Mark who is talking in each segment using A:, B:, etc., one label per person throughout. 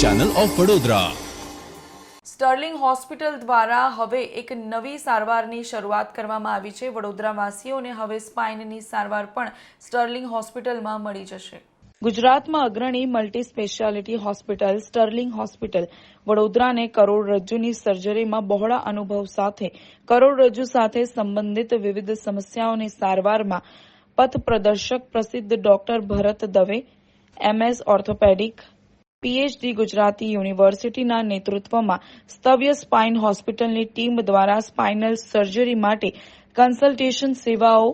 A: Channel of Vadodara
B: Sterling hospital દ્વારા હવે એક નવી સારવારની શરૂઆત કરવામાં આવી છે. વડોદરાવાસીઓને હવે સ્પાઇનની સારવાર પણ સ્ટર્લિંગ હોસ્પિટલમાં મળી જશે. ગુજરાતમાં અગ્રણી multi speciality hospital Sterling hospital વડોદરાને કરોડરજ્જુની સર્જરીમાં બહોળા અનુભવ સાથે કરોડરજ્જુ સાથે સંબંધિત વિવિધ સમસ્યાઓની સારવારમાં પથ પ્રદર્શક પ્રસિદ્ધ doctor Bharat Dave MS orthopaedic PhD Gujarati યુનિવર્સિટીના નેતૃત્વમાં સ્તવ્ય સ્પાઇન હોસ્પિટલની ટીમ દ્વારા સ્પાઇનલ સર્જરી માટે કન્સલ્ટેશન સેવાઓ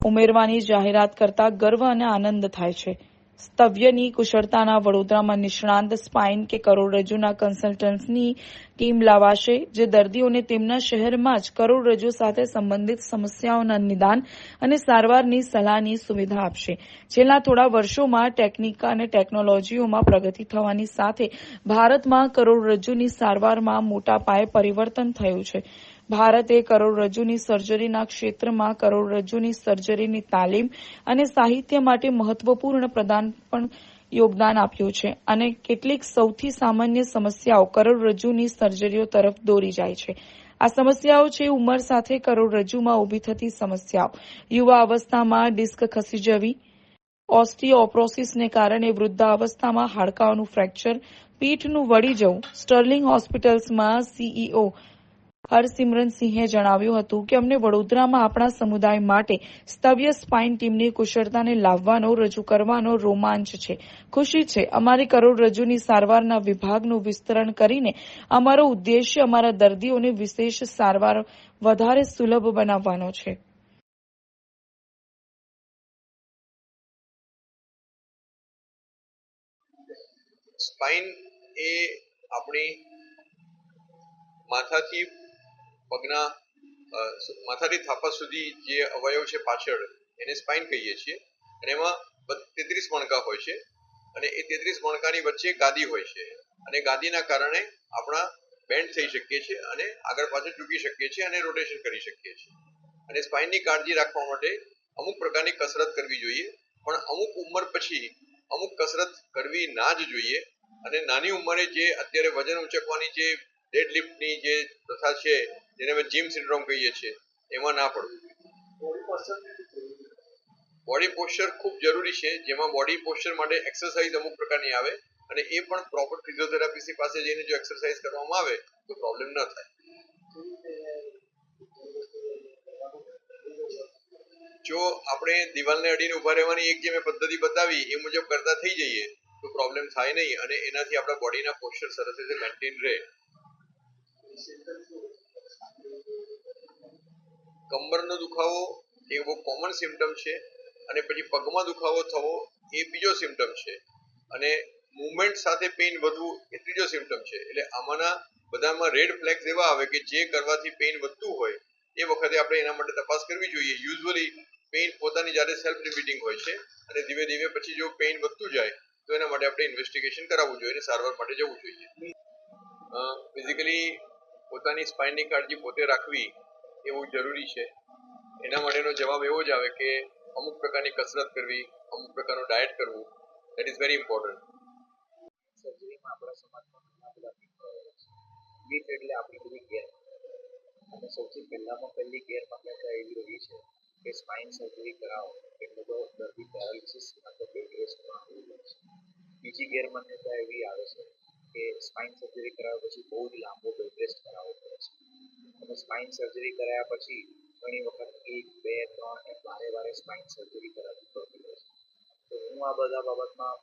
B: ઉમેરવાની જાહેરાત કરતા ગર્વ અને આનંદ થાય છે. સ્તવ્યની કુશળતાના વડોદરામાં નિષ્ણાંત સ્પાઇન કે કરોડરજ્જુના કન્સલ્ટન્ટ્સની ટીમ લાવાશે, જે દર્દીઓને તેમના શહેરમાં જ કરોડરજ્જુ સાથે સંબંધિત સમસ્યાઓના નિદાન અને સારવારની સલાહની સુવિધા આપશે. છેલ્લા થોડા વર્ષોમાં ટેકનિક અને ટેકનોલોજીઓમાં પ્રગતિ થવાની સાથે ભારતમાં કરોડરજ્જુની સારવારમાં મોટા પાયે પરિવર્તન થયું છે. ભારતે કરોડરજ્જુની સર્જરીના ક્ષેત્રમાં કરોડરજ્જુની સર્જરીની તાલીમ અને સાહિત્ય માટે મહત્વપૂર્ણ પ્રદાન પણ યોગદાન આપ્યું છે અને કેટલીક સૌથી સામાન્ય સમસ્યાઓ કરોડરજ્જુની સર્જરીઓ તરફ દોરી જાય છે. આ સમસ્યાઓ છે ઉંમર સાથે કરોડરજ્જુમાં ઊભી થતી સમસ્યાઓ. યુવા અવસ્થામાં ડિસ્ક ખસી જવી, ઓસ્ટિયોપ્રોસિસને કારણે વૃદ્ધાવસ્થામાં હાડકાઓનું ફ્રેક્ચર, પીઠનું વળી જવું, સ્ટર્લિંગ હોસ્પિટલ્સમાં સીઈઓ હરસિમરન સિંહે જણાવ્યું હતું કે અમને વડોદરામાં આપણા સમુદાય માટે સ્તવ્ય સ્પાઇન ટીમની કુશળતાને લાવવાનો, રજૂ કરવાનો રોમાંચ છે. ખુશી છે. અમારી કરોડરજ્જુની સારવારના વિભાગનું વિસ્તરણ કરીને અમારો ઉદ્દેશ્ય અમારા દર્દીઓને વિશેષ સારવાર વધારે સુલભ બનાવવાનો છે.
C: સ્પાઇન એ આપણી માથાથી પગના માથાથી થાપા સુધી જે અવયવ છે પાછળ, એને સ્પાઇન કહીએ છીએ. અને એમાં તેત્રીસ મણકા હોય છે. અને એ તેત્રીસ મણકાની વચ્ચે ગાદી હોય છે. અને ગાદીના કારણે આપણા બેન્ડ થઈ શકીએ છીએ અને આગળ પાછળ ઝૂકી શકીએ છીએ અને રોટેશન કરી શકીએ છીએ. અને સ્પાઇનની કાળજી રાખવા માટે અમુક પ્રકારની કસરત કરવી જોઈએ. પણ અમુક ઉંમર પછી અમુક કસરત કરવી ના જ જોઈએ. અને નાની ઉંમરે જે અત્યારે વજન ઉંચકવાની જે ડેડ લિફ્ટની જે પ્રથા છે જેને અમે જીમ સિન્ડ્રોમ કહીએ છીએ, એમાં ના પડવું. બોડી પોસ્ચર ખૂબ જરૂરી છે, જેમાં બોડી પોસ્ચર માટે એક્સરસાઇઝ અમુક પ્રકારની આવે અને એ પણ પ્રોપર ફિઝિયોથેરાપિસ્ટ પાસે જઈને જો એક્સરસાઇઝ કરવામાં આવે, તો પ્રોબ્લેમ ન થાય. જો આપણે દિવાલને અડીને ઊભા રહેવાની એક જે મેં પદ્ધતિ બતાવી, એ મુજબ કરતા થઈ જઈએ, તો પ્રોબ્લેમ થાય નહીં અને એનાથી આપણા બોડીના પોસ્ચર સરસ રીતે મેન્ટેન રહે. કમરનો દુખાવો એ બહુ કોમન સિમ્ટમ છે અને પછી પગમાં દુખાવો થવો એ બીજો સિમ્ટમ છે. અને મુવમેન્ટ સાથે પેઇન વધવું એ ત્રીજો સિમ્ટમ છે. એટલે આમાંના બધામાં રેડ ફ્લેગ્સ એવા આવે કે જે કરવાથી પેઇન વધતું હોય, એ વખતે આપણે એના માટે તપાસ કરવી જોઈએ. યુઝવલી પેઇન પોતાની જાતે સેલ્ફ રિપીટિંગ હોય છે અને ધીમે ધીમે પછી જો પેઇન વધતું જાય, તો એના માટે આપણે ઇન્વેસ્ટિગેશન કરાવવું જોઈએ અને સારવાર માટે જવું જોઈએ. ફિઝિકલી પોતાની સ્પાઇનની કાળજી પોતે રાખવી એ બહુ જરૂરી છે. એના માટેનો જવાબ એવો જ આવે કે અમુક પ્રકારની કસરત કરવી, અમુક પ્રકારનું ડાયટ કરવું દેટ ઇઝ વેરી ઇમ્પોર્ટન્ટ
D: સર્જરીમાં આપણા સમાજમાં ઘણા બધા ભેદભાવો એટલે આપણી બધી ગેર અને સૌથી પહેલામાં પહેલી ગેર માન્યતા એવી રહી છે કે સ્પાઇન સર્જરી કરાવો, એટલે તો દર્દી પેરાલિસિસ અથવા રેસ્ટમાં આવી જાય છે. બીજી ગેરમાન્યતા એવી આવે છે કે સ્પાઇન સર્જરી કરાવ્યા પછી બહુ જ લાંબો બેડ કરાવવો પડે છે. અને સ્પાઇન સર્જરી કરાયા પછી ઘણી વખત એક, બે, ત્રણ એમ વારે વારે સ્પાઇન સર્જરી કરાવી પડતી હોય તો હું આ બધા બાબતમાં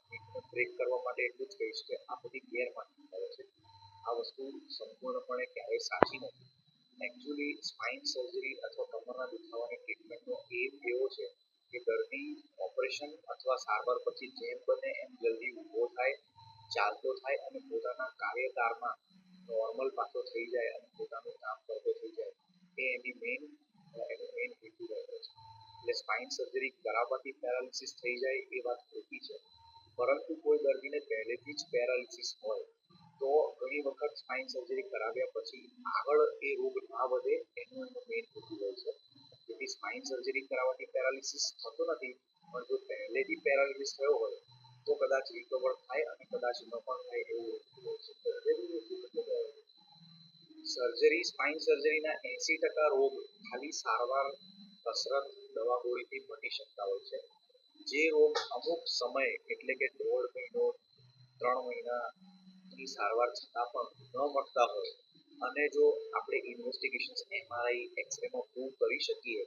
D: બ્રેક કરવા માટે એટલું જ કહીશ કે આ બધી ગેરમાન્યતાઓ છે. આ વસ્તુ સંપૂર્ણપણે ક્યારેય સાચી નથી. એકચ્યુઅલી સ્પાઇન સર્જરી અથવા કમરના દુખાવાની ટ્રીટમેન્ટનો એમ એવો છે કે દર્દી ઓપરેશન અથવા સારવાર પછી જેમ બને એમ જલ્દી ઊભો થાય, ચાલતો થાય અને પોતાના કાર્યકાળમાં નોર્મલ પાછો થઈ જાય અને પોતાનું કામ કરતો થઈ જાય એ એની મેઇન મેઇન હેતુ રહે છે એટલે સ્પાઇન સર્જરી કરાવવાથી પેરાલિસિસ થઈ જાય એ વાત ખોટી છે. પરંતુ કોઈ દર્દીને પહેલેથી જ પેરાલિસિસ હોય, તો ઘણી વખત સ્પાઇન સર્જરી કરાવ્યા પછી આગળ એ રોગ ના વધે એનું એનું મેઇન હેતુ હોય છે. જેથી સ્પાઇન સર્જરી કરાવવાથી પેરાલિસિસ થતો નથી, પણ જો પહેલેથી પેરાલિસિસ થયો હોય, તો કદાચ રિકવર થાય અને કદાચ ન પણ થાય એવું સર્જરી સ્પાઇન સર્જરીના એંસી ટકા રોગ ખાલી સારવાર, કસરત, દવા ગોળીથી મટી શકતા હોય છે. જે રોગ અમુક સમય, એટલે કે દોઢ મહિનો, ત્રણ મહિનાની સારવાર છતાં પણ ન મટતા હોય અને જો આપણે ઇન્વેસ્ટિગેશન એમઆરઆઈ એક્સરેમાં પ્રૂવ કરી શકીએ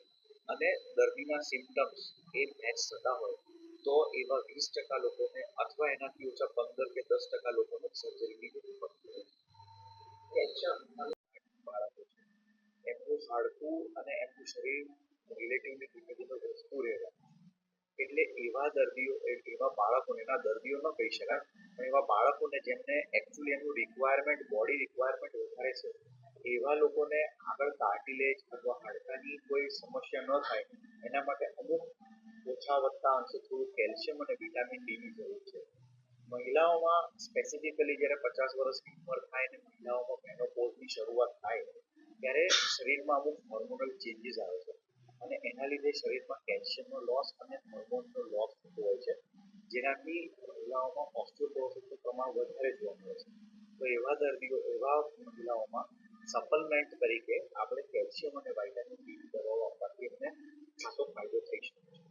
D: અને દર્દીના સિમ્પટમ્સ એ મેચ થતા હોય, તો એવા વીસ ટકા લોકોને અથવા એનાથી ઓછા પંદર કે દસ ટકા લોકોને સર્જરીની જરૂર પડતી હોય બાળકો એમનું હાડકું અને એમનું શરીર રિલેટિવલી ધીમે ધીમે વધતું એટલે એવા દર્દીઓ એવા બાળકોને, એના દર્દીઓ ન કહી શકાય, પણ એવા બાળકોને જેમને એકચ્યુઅલી એનું રિક્વાયરમેન્ટ બોડી રિક્વાયરમેન્ટ વધારે છે, એવા લોકોને આગળ કાર્ટિલેજ અથવા હાડકાની કોઈ સમસ્યા ન થાય, એના માટે અમુક ઓછા વધતા અંશે થોડું કેલ્શિયમ અને વિટામિન ડીની જરૂર છે. મહિલાઓમાં સ્પેસિફિકલી જ્યારે પચાસ વર્ષની ઉંમર થાય અને મહિલાઓમાં મેનોપોઝની શરૂઆત થાય, ત્યારે શરીરમાં અમુક હોર્મોનલ ચેન્જીસ આવે છે. અને એના લીધે શરીરમાં કેલ્શિયમનો લોસ અને હોર્મોનનો લોસ થતો હોય છે, જેનાથી મહિલાઓમાં ઓસ્ટિયોપોરોસિસનું પ્રમાણ વધારે જોવા મળે છે. તો એવા દર્દીઓ, એવા મહિલાઓમાં સપ્લિમેન્ટ તરીકે આપણે કેલ્શિયમ અને વાઇટામિન ડી દવાઓ આપવાથી એમને ખાસો ફાયદો થઈ શકે